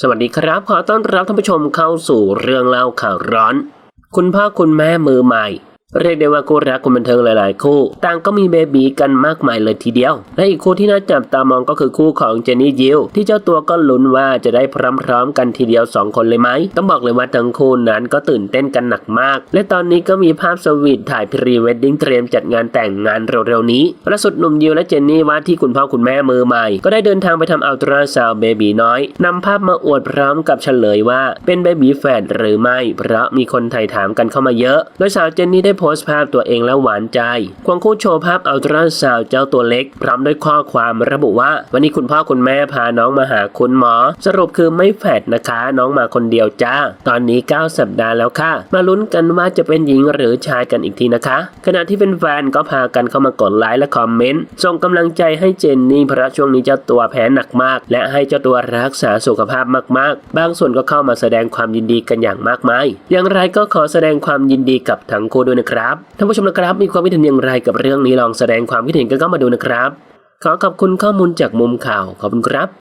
สวัสดีครับ ขอต้อนรับท่านผู้ชมเข้าสู่เรื่องเล่าข่าวร้อน คุณพ่อคุณแม่มือใหม่ เรียกได้ว่าคู่รักคนบันเทิงหลายๆ คู่ ต่างก็มีเบบีกันมากมายเลยทีเดียว และอีกคู่ที่น่าจับตามองก็คือคู่ของเจนนี่ยิวที่เจ้าตัวก็ลุ้นว่าจะได้พร้อมๆกันทีเดียว 2 คนเลยไหม ต้องบอกเลยว่าทั้งคู่นั้นก็ตื่นเต้นกันหนักมาก และตอนนี้ก็มีภาพสวีทถ่ายพรีเวดดิ้งเตรียมจัดงานแต่งงานเร็วๆนี้ล่าสุดหนุ่มยิวและเจนนี่ว่าที่คุณพ่อคุณแม่มือใหม่ ก็ได้เดินทางไปทำอัลตราซาวด์เบบีน้อยนำภาพมาอวดพร้อมกับเฉลยว่าเป็นเบบีแฝดหรือไม่ เพราะมีคนไถ่ถามกันเข้ามาเยอะโดยสาวเจนนี่ได้โพสต์ภาพตัวเองและหวานใจ ควงคู่โชว์ภาพอัลตราซาวเจ้าตัวเล็ก พร้อมด้วยข้อความระบุว่า วันนี้คุณพ่อคุณแม่พาน้องมาหาคุณหมอ สรุปคือไม่แฝดนะคะ น้องมาคนเดียวจ้า ตอนนี้ 9 สัปดาห์แล้วค่ะ มาลุ้นกันว่าจะเป็นหญิงหรือชายกันอีกทีนะคะ ขณะที่แฟนๆก็พากันเข้ามากดไลค์และคอมเมนต์ส่งกำลังใจให้เจนนี่เพราะช่วงนี้เจ้าตัวแพ้หนักมาก และให้เจ้าตัวรักษาสุขภาพมากๆ บางส่วนก็เข้ามาแสดงความยินดีกันอย่างมากมาย อย่างไรก็ขอแสดงความยินดีกับทั้งคู่ด้วยนะครับท่านผู้ชมนะครับมีความคิดเห็นอย่างไรกับเรื่องนี้ลองแสดงความคิดเห็นกันเข้ามาดูนะครับ ขอขอบคุณข้อมูลจากมุมข่าวขอบคุณครับ